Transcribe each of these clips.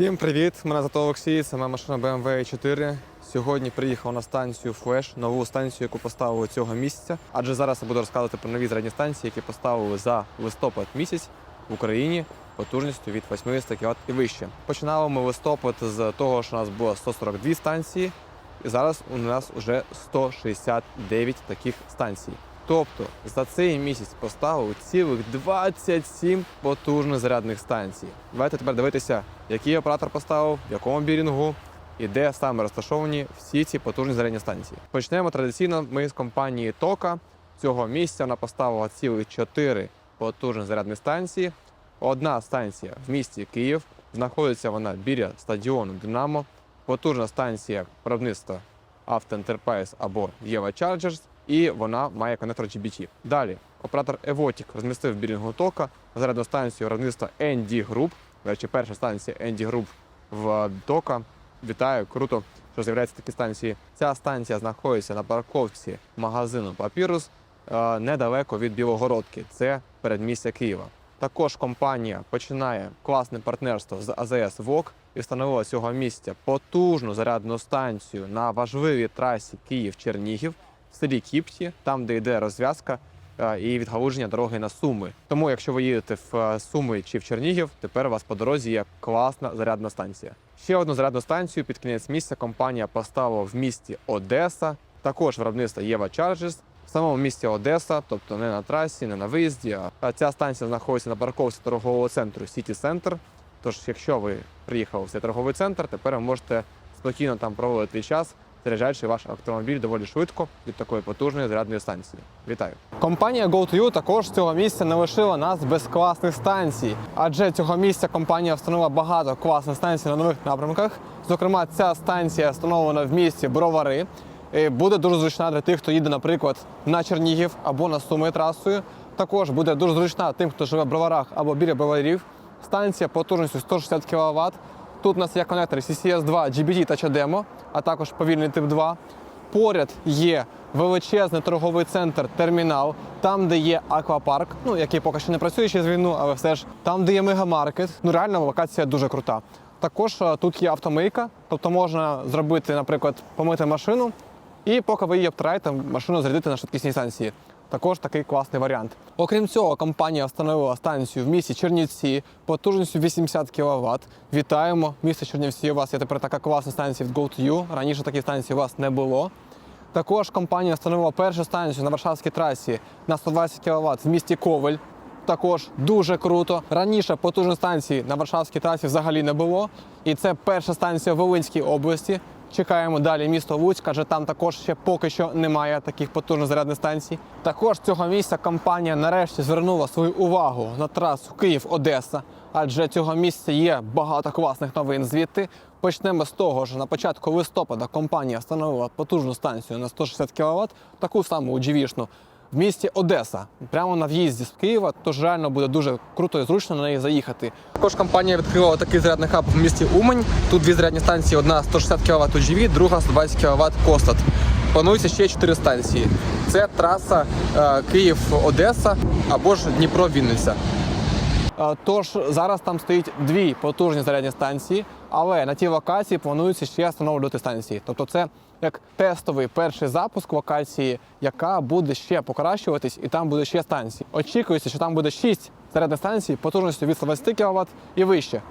Всім привіт! Мене звати Олексій, це моя машина BMW 4. Сьогодні приїхав на станцію Flash, нову станцію, яку поставили цього місяця. Адже зараз я буду розказувати про нові зарядні станції, які поставили за листопад місяць в Україні потужністю від 80 кВт і вище. Починали ми листопад з того, що у нас було 142 станції, і зараз у нас вже 169 таких станцій. Тобто за цей місяць поставили цілих 27 потужних зарядних станцій. Давайте тепер дивитися, який оператор поставив, в якому бірінгу і де саме розташовані всі ці потужні зарядні станції. Почнемо традиційно ми з компанії Тока. Цього місяця вона поставила цілих 4 потужні зарядні станції. Одна станція в місті Київ. Знаходиться вона біля стадіону Динамо. Потужна станція виробництва Enterprise або Єва Chargers, і вона має конектор GBT. Далі оператор Evotic розмістив в тока зарядну станцію виробництва ND Group. До речі, перша станція ND Group в тока. Вітаю, круто, що з'являються такі станції. Ця станція знаходиться на парковці магазину Papyrus е, недалеко від Білогородки. Це передмістя Києва. Також компанія починає класне партнерство з АЗС ВОК і встановила цього місця потужну зарядну станцію на важливій трасі Київ-Чернігів в селі Кіпті, там, де йде розв'язка е, і відгалуження дороги на Суми. Тому, якщо ви їдете в е, Суми чи в Чернігів, тепер у вас по дорозі є класна зарядна станція. Ще одну зарядну станцію під кінець місця компанія поставила в місті Одеса, також виробництво Єва Chargers. В самому місті Одеса, тобто не на трасі, не на виїзді. А ця станція знаходиться на парковці торгового центру City Center. Тож, якщо ви приїхали в цей торговий центр, тепер ви можете спокійно там проводити час, заряджаючи ваш автомобіль доволі швидко від такої потужної зарядної станції. Вітаю! Компанія GoToYou також цього місця не лишила нас без класних станцій, адже цього місця компанія встановила багато класних станцій на нових напрямках. Зокрема, ця станція встановлена в місті Бровари. І Буде дуже зручна для тих, хто їде, наприклад, на Чернігів або на Суми трасою. Також буде дуже зручна тим, хто живе в броварах або біля броварів. Станція потужністю 160 кВт. Тут у нас є конектори CCS 2, GBD та CHAdeMO, а також повільний тип 2. Поряд є величезний торговий центр термінал, там, де є аквапарк, ну який поки що не працює через війну, але все ж там, де є мегамаркет. Ну реально локація дуже крута. Також е, тут є автомийка, тобто можна зробити, наприклад, помити машину, і поки ви її обтираєте, машину зарядити на швидкісній станції. Також такий класний варіант. Окрім цього, компанія встановила станцію в місті Чернівці потужністю 80 кВт. Вітаємо! Місто Чернівці. У вас є тепер така класна станція від GoToYou. Раніше такої станції у вас не було. Також компанія встановила першу станцію на Варшавській трасі на 120 кВт в місті Ковель. Також дуже круто. Раніше потужної станції на Варшавській трасі взагалі не було. І це перша станція в Волинській області. Чекаємо далі місто Луцьк, адже там також ще поки що немає таких потужних зарядних станцій. Також цього місця компанія нарешті звернула свою увагу на трасу Київ-Одеса, адже цього місця є багато класних новин звідти. Почнемо з того, що на початку листопада компанія встановила потужну станцію на 160 кВт, таку саму UGV-шну, в місті Одеса, прямо на в'їзді з Києва, тож реально буде дуже круто і зручно на неї заїхати. Також компанія відкрила такий зарядний хаб в місті Умань. Тут дві зарядні станції: одна 160 кВт UGV, друга 120 кВт Костат. Планується ще 4 станції. Це траса е, Київ-Одеса або ж Дніпро-Вінниця. Е, Тож зараз там стоїть дві потужні зарядні станції, але на тій локації планується ще встановлювати станції. Тобто це як тестовий перший запуск локації, яка буде ще покращуватись, і там буде ще станції. Очікується, що там буде 6 зарядних станцій потужністю від 120 кВт і вище.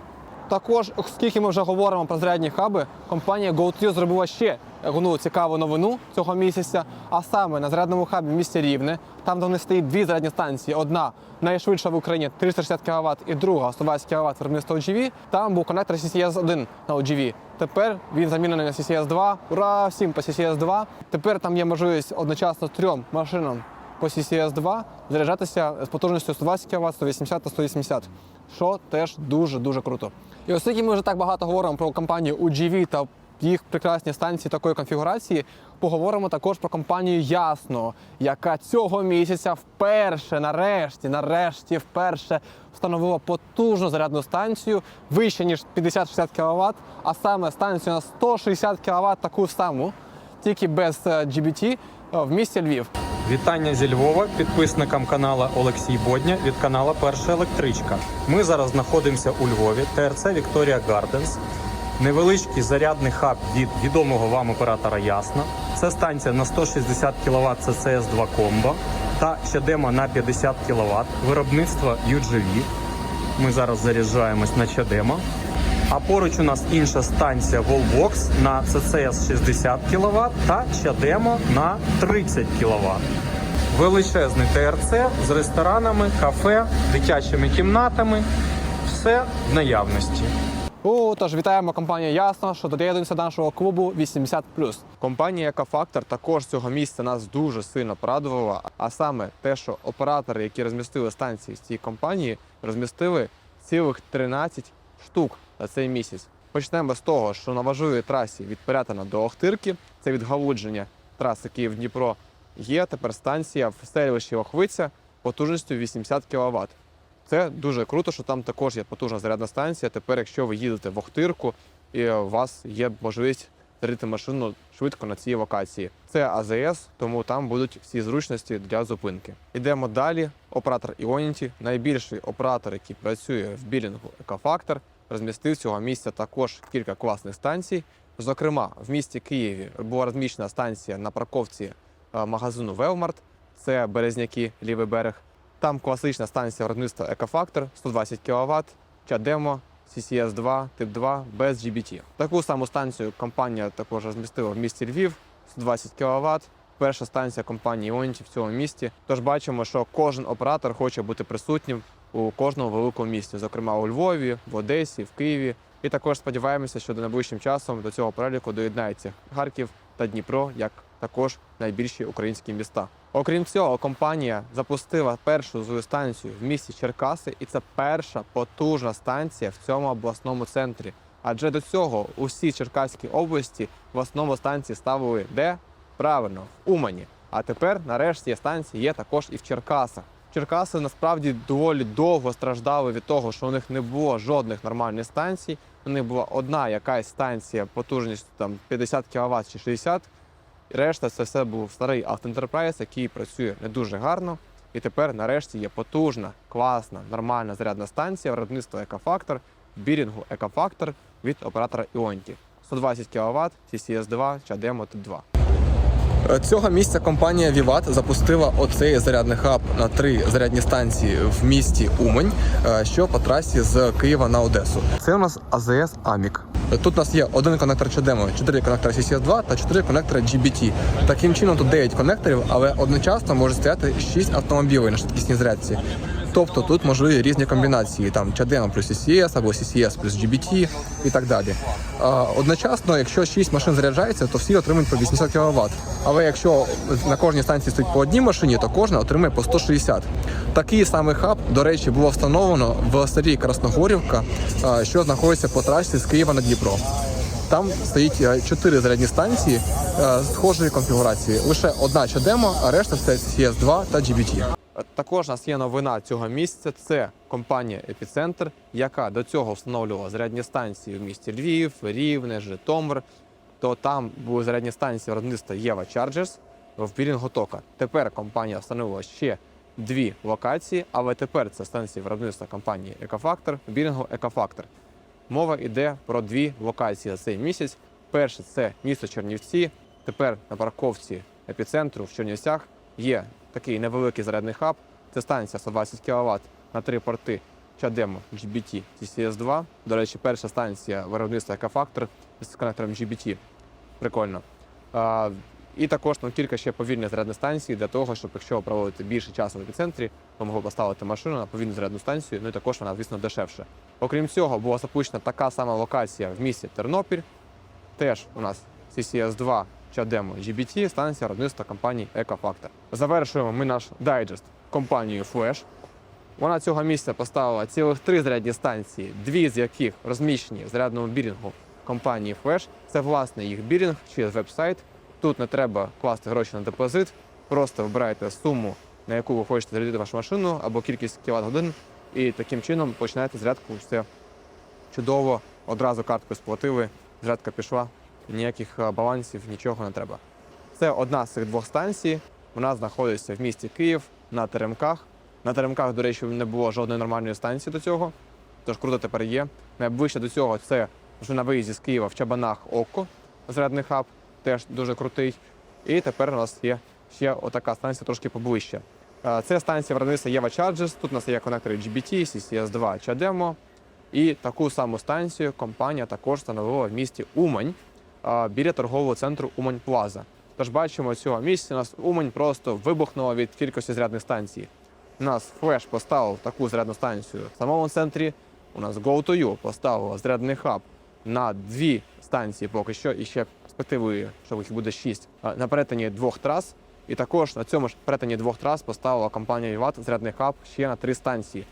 Також, оскільки ми вже говоримо про зарядні хаби, компанія GoTo зробила ще одну цікаву новину цього місяця. А саме на зарядному хабі в місті Рівне, там де вони стоїть дві зарядні станції. Одна найшвидша в Україні 360 кВт і друга 120 кВт виробництва OGV. Там був конектор CCS 1 на OGV. Тепер він замінений на CCS 2. Ура! Всім по CCS 2. Тепер там є можливість одночасно трьом машинам по CCS 2 заряджатися з потужністю 120 кВт, 180 та 180, що теж дуже-дуже круто. І оскільки ми вже так багато говоримо про компанію UGV та їх прекрасні станції такої конфігурації, поговоримо також про компанію Ясно, яка цього місяця вперше, нарешті, нарешті, вперше встановила потужну зарядну станцію вище ніж 50-60 кВт, а саме станцію на 160 кВт таку саму, тільки без е, GBT е, в місті Львів. Вітання зі Львова підписникам канала Олексій Бодня від канала Перша електричка. Ми зараз знаходимося у Львові, ТРЦ Вікторія Гарденс. Невеличкий зарядний хаб від відомого вам оператора Ясно. Це станція на 160 кВт CCS 2 комбо та чадема на 50 кВт виробництва UGV. Ми зараз заряджаємось на чадема. А поруч у нас інша станція Volvox на CCS 60 кВт та Чадемо на 30 кВт. Величезний ТРЦ з ресторанами, кафе, дитячими кімнатами. Все в наявності. О, тож вітаємо компанію Ясно, що доєднуємося до нашого клубу 80+. Компанія Екофактор також цього місця нас дуже сильно порадувала. А саме те, що оператори, які розмістили станції з цієї компанії, розмістили цілих 13 штук за цей місяць. Почнемо з того, що на важливій трасі від Пирятина до Охтирки, це від галудження траси Київ-Дніпро, є тепер станція в селищі Охвиця потужністю 80 кВт. Це дуже круто, що там також є потужна зарядна станція. Тепер, якщо ви їдете в Охтирку, і у вас є можливість зарядити машину швидко на цій локації. Це АЗС, тому там будуть всі зручності для зупинки. Йдемо далі. Оператор Ionity, найбільший оператор, який працює в білінгу Екофактор, розмістив цього місця також кілька класних станцій. Зокрема, в місті Києві була розміщена станція на парковці е, магазину Велмарт. Це Березняки, лівий берег. Там класична станція виробництва Екофактор 120 кВт, Чадемо, CCS 2, тип 2 без GBT. Таку саму станцію компанія також розмістила в місті Львів 120 кВт. Перша станція компанії Ionity в цьому місті. Тож бачимо, що кожен оператор хоче бути присутнім у кожному великому місті, зокрема у Львові, в Одесі, в Києві. І також сподіваємося, що до найближчим часом до цього переліку доєднається Харків та Дніпро як також найбільші українські міста. Окрім цього, компанія запустила першу свою станцію в місті Черкаси, і це перша потужна станція в цьому обласному центрі. Адже до цього усі Черкаській області в основному станції ставили де? Правильно, в Умані. А тепер, нарешті, станції є також і в Черкасах. Черкаси насправді доволі довго страждали від того, що у них не було жодних нормальних станцій. У них була одна якась станція потужністю там 50 кВт чи 60 решта це все був старий автоентерпрайз, який працює не дуже гарно. І тепер, нарешті, є потужна, класна, нормальна зарядна станція виробництва Екофактор, бірінгу Екофактор від оператора Іонті. 120 кВт, CCS 2, Чадемо Т2. Цього місця компанія Vivat запустила оцей зарядний хаб на три зарядні станції в місті Умань, е, що по трасі з Києва на Одесу. Це у нас АЗС Амік. Тут у нас є один конектор Чадемо, 4 конектора CCS 2 та 4 конектора GBT. Таким чином тут 9 конекторів, але одночасно може стояти 6 автомобілів на швидкісній зарядці. Тобто тут можливі різні комбінації, там CHAdeMO плюс CCS або CCS плюс GBT і так далі. Одночасно, якщо 6 машин заряджається, то всі отримують по 80 кВт. Але якщо на кожній станції стоїть по одній машині, то кожна отримує по 160. Такий самий хаб, до речі, було встановлено в селі Красногорівка, що знаходиться по трасі з Києва на Дніпро. Там стоїть е, чотири зарядні станції е, схожої конфігурації. Лише одна чадемо, а решта це CS2 та GBT. Також у нас є новина цього місяця. Це компанія Епіцентр, яка до цього встановлювала зарядні станції в місті Львів, Рівне, Житомир. То там були зарядні станції виробництва Єва Chargers в Білінгу Тока. Тепер компанія встановила ще дві локації, але тепер це станції виробництва компанії Екофактор в Білінгу Екофактор. Мова йде про дві локації за цей місяць. Перше це місто Чернівці. Тепер на парковці епіцентру в Чернівцях є такий невеликий зарядний хаб. Це станція 120 кВт на три порти CHAdeMO GBT TCS2. До речі, перша станція виробництва Екофактор з конектором GBT. Прикольно. А, і також там кілька ще повільних зарядних станцій для того, щоб якщо ви проводите більше часу в епіцентрі, ви могли поставити машину на повільну зарядну станцію. Ну і також вона, звісно, дешевше. Окрім цього, була запущена така сама локація в місті Тернопіль. Теж у нас CCS2 CHAdeMO GBT, станція виробництва компанії Екофактор. Завершуємо ми наш дайджест компанією Flash. Вона цього місця поставила цілих три зарядні станції, дві з яких розміщені в зарядному бірінгу компанії Flash. Це власне їх бірінг через веб-сайт. Тут не треба класти гроші на депозит, просто вибираєте суму, на яку ви хочете зарядити вашу машину, або кількість кіловат годин, і таким чином починаєте зарядку. Все чудово, одразу картку сплатили, зарядка пішла, ніяких балансів, нічого не треба. Це одна з цих двох станцій. Вона знаходиться в місті Київ на Теремках. На Теремках, до речі, не було жодної нормальної станції до цього. Тож круто тепер є. Найближче до цього це вже на виїзді з Києва в Чабанах Око, зарядний хаб, теж дуже крутий. І тепер у нас є ще отака станція трошки поближче. Це станція виробництва Єва Charges. Тут у нас є конектори GBT, CCS2, CHAdeMO. І таку саму станцію компанія також встановила в місті Умань е, біля торгового центру Умань Плаза. Тож бачимо цього місця. У нас Умань просто вибухнула від кількості зарядних станцій. У нас флеш поставив таку зарядну станцію в самому центрі. У нас Go2U поставила зарядний хаб на дві станції поки що, і ще перспективою, що їх буде шість на перетині двох трас. І також на цьому ж перетині двох трас поставила компанія Іват зарядний хаб ще на три станції.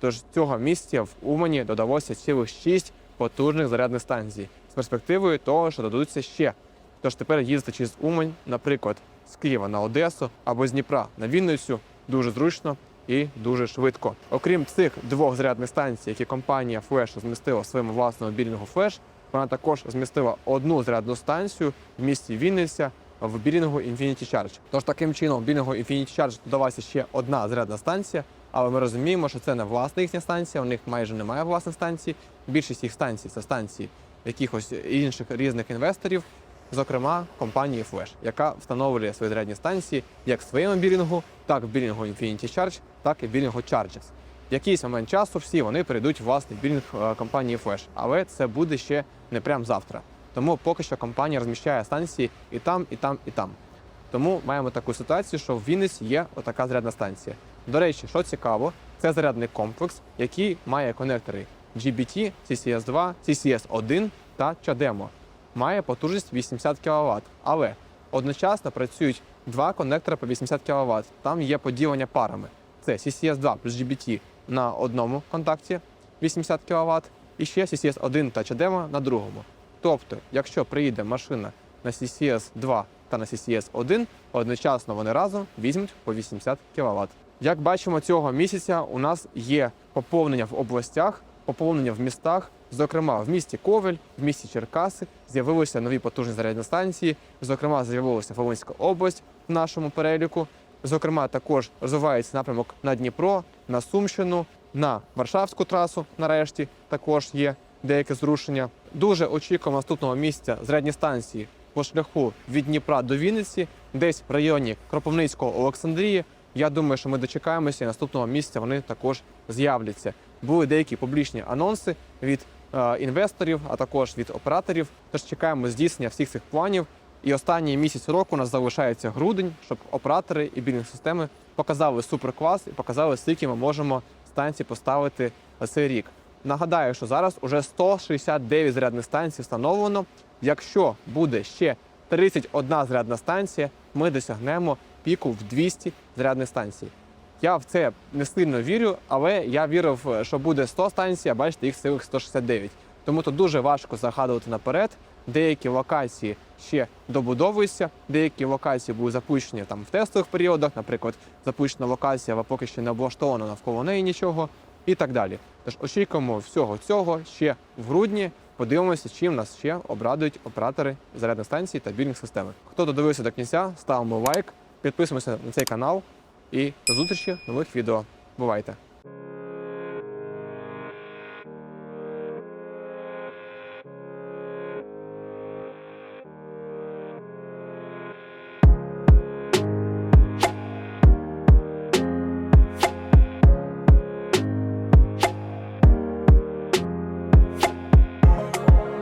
Тож цього місця в Умані додалося цілих шість потужних зарядних станцій з перспективою того, що додадуться ще. Тож тепер їздити через Умань, наприклад, з Києва на Одесу або з Дніпра на Вінницю дуже зручно і дуже швидко. Окрім цих двох зарядних станцій, які компанія Flash розмістила в своєму власному білінгу Flash, вона також змістила одну зарядну станцію в місті Вінниця в білінгу Infinity Charge. Тож таким чином в білінгу Infinity Charge додалася ще одна зарядна станція, але ми розуміємо, що це не власна їхня станція, у них майже немає власних станцій. Більшість їх станцій це станції якихось інших різних інвесторів, зокрема компанії Flash, яка встановлює свої зарядні станції як в своєму білінгу, так і в білінгу Infinity Charge, так і в білінгу Charges. В якийсь момент часу всі вони перейдуть в власний білінг е, компанії Flash, але це буде ще не прямо завтра. Тому поки що компанія розміщає станції і там, і там, і там. Тому маємо таку ситуацію, що в Вінниці є отака зарядна станція. До речі, що цікаво, це зарядний комплекс, який має конектори GBT, CCS2, CCS1 та CHAdeMO. Має потужність 80 кВт, але одночасно працюють два конектори по 80 кВт. Там є поділення парами. Це CCS2 плюс GBT на одному контакті 80 кВт, і ще CCS1 та CHAdeMO на другому. Тобто, якщо приїде машина на CCS2 та на CCS1, одночасно вони разом візьмуть по 80 кВт. Як бачимо, цього місяця у нас є поповнення в областях, поповнення в містах. Зокрема, в місті Ковель, в місті Черкаси з'явилися нові потужні зарядні станції. Зокрема, з'явилася Волинська область в нашому переліку. Зокрема, також розвивається напрямок на Дніпро, на Сумщину, на Варшавську трасу. Нарешті також є деяке зрушення. Дуже очікуємо наступного місця зарядні станції по шляху від Дніпра до Вінниці, десь в районі Кропивницького Олександрії. Я думаю, що ми дочекаємося і наступного місця вони також з'являться. Були деякі публічні анонси від інвесторів, а також від операторів. Тож чекаємо здійснення всіх цих планів. І останній місяць року у нас залишається грудень, щоб оператори і білінг системи показали суперклас і показали, скільки ми можемо станцій поставити за цей рік. Нагадаю, що зараз уже 169 зарядних станцій встановлено. Якщо буде ще 31 зарядна станція, ми досягнемо піку в 200 зарядних станцій. Я в це не сильно вірю, але я вірив, що буде 100 станцій, а бачите, їх цілих 169. Тому тут дуже важко загадувати наперед. Деякі локації ще добудовуються, деякі локації будуть запущені там в тестових періодах, наприклад, запущена локація, але поки ще не облаштовано навколо неї нічого, і так далі. Тож очікуємо всього цього ще в грудні. Подивимося, чим нас ще обрадують оператори зарядних станцій та білінг системи. Хто додивився до кінця, ставимо лайк, підписуємося на цей канал і до зустрічі в нових відео. Бувайте!